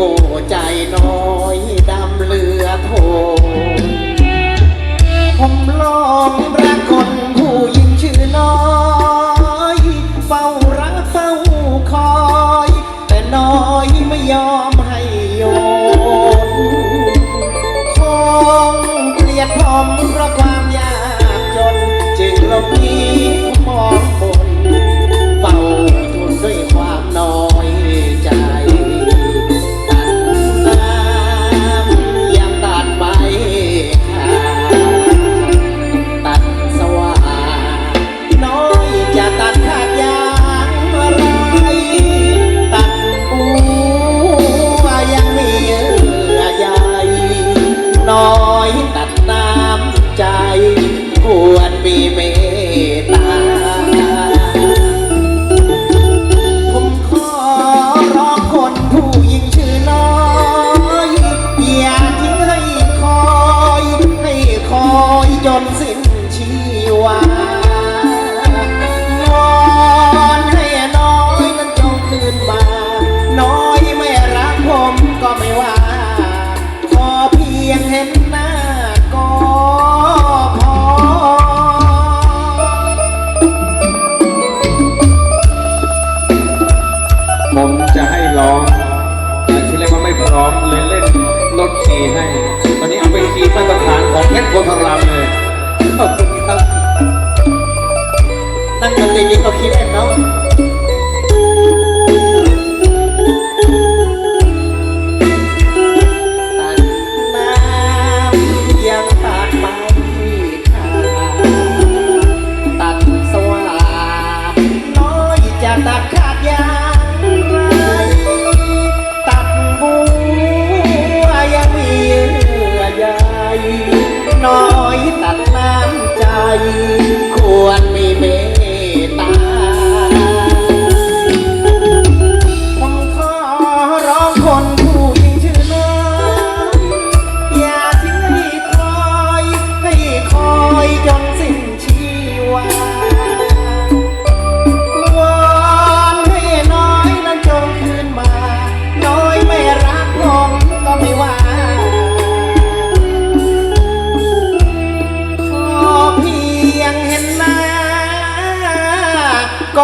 โอ้ใจน้อง คีให้ตอนนี้เอาไป็นคีย์มาตรฐานของเพชรโพธารามเลยขอบคุณครับ ตั้งแต่เด็กๆก็คิดแล้ว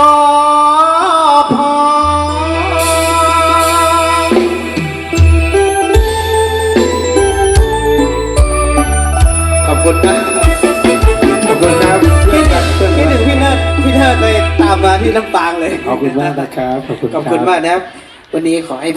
็พอ ขอบคุณนะขอบคุณนะเพื่อนกันเพื่คิดถึงพี่เนิร์พี่เนิร์ดเลยตามมาที่ลำปางเลย ขอบคุณมากนะครับ ขอบคุณขอบคุณมากนะครับ วันนี้ขอให้พี่